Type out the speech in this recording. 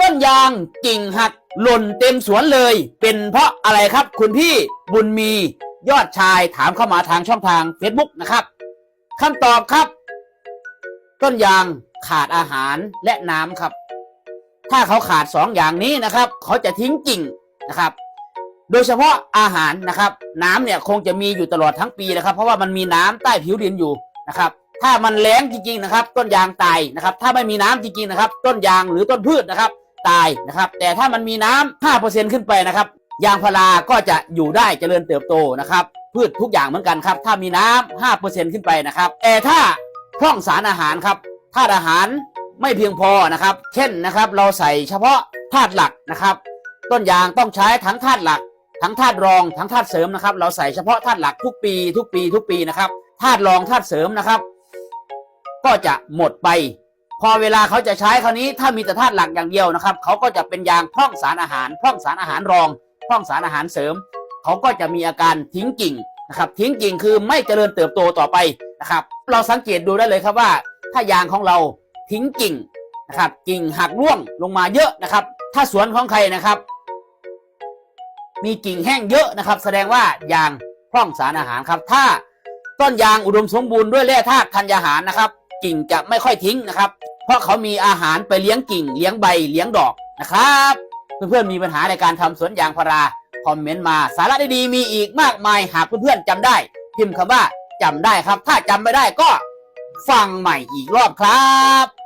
ต้นยางกิ่งหักหล่นเต็มสวนเลย เป็นเพราะอะไรครับ คุณพี่บุญมียอดชายถามเข้ามาทางช่องทาง Facebook นะครับคำตอบครับ ต้นยางขาดอาหารและน้ำครับ ถ้าเขาขาดสองอย่างนี้นะครับ เขาจะทิ้งกิ่งนะครับ โดยเฉพาะอาหารนะครับ น้ำเนี่ยคงจะมีอยู่ตลอดทั้งปีนะครับ เพราะว่ามันมีน้ำใต้ผิวดินอยู่นะครับถ้ามันแล้งจริงๆนะครับ ต้นยางตายนะครับ ถ้าไม่มีน้ำจริงๆนะครับ ต้นยางหรือต้นพืชนะครับ ตายนะครับ แต่ถ้ามันมีน้ำ5%ขึ้นไปนะครับ ยางพาราก็จะอยู่ได้เจริญเติบโตนะครับ พืชทุกอย่างเหมือนกันครับ ถ้ามีน้ำ5%ขึ้นไปนะครับ แต่ถ้าพร่องสารอาหารครับธาตุอาหารไม่เพียงพอนะครับ เช่นนะครับ เราใส่เฉพาะธาตุหลักนะครับ ต้นยางต้องใช้ทั้งธาตุหลัก ทั้งธาตุรอง ทั้งธาตุเสริมนะครับ เราใส่เฉพาะธาตุหลักทุกปี ทุกปี ทุกปีนะครับธาตุรองธาตุเสริมนะครับ ก็จะหมดไป พอเวลาเขาจะใช้คราวนี้ถ้ามีแต่ธาตุหลักอย่างเดียวนะครับเขาก็จะเป็นยางพร่องสารอาหารพร่องสารอาหารรองพร่องสารอาหารเสริมเขาก็จะมีอาการทิ้งกิ่งนะครับทิ้งกิ่งคือไม่เจริญเติบโตต่อไปนะครับ เราสังเกตดูได้เลยครับว่า ถ้ายางของเราทิ้งกิ่งนะครับกิ่งหักร่วงลงมาเยอะนะครับ ถ้าสวนของใครนะครับ มีกิ่งแห้งเยอะนะครับ แสดงว่ายางพร่องสารอาหารครับ ถ้าต้นยางอุดมสมบูรณ์ด้วยแร่ธาตุธัญญาหารนะครับ กิ่งจะไม่ค่อยทิ้งนะครับ เพราะเขามีอาหารไปเลี้ยงกิ่ง เลี้ยงใบเลี้ยงดอกนะครับ เพื่อนๆมีปัญหาในการทำสวนยางพาราคอมเมนต์มาสาระดีๆมีอีกมากมายหากเพื่อนๆจำได้ พิมพ์คำว่าจำได้ครับ ถ้าจำไม่ได้ก็ฟังใหม่อีกรอบครับ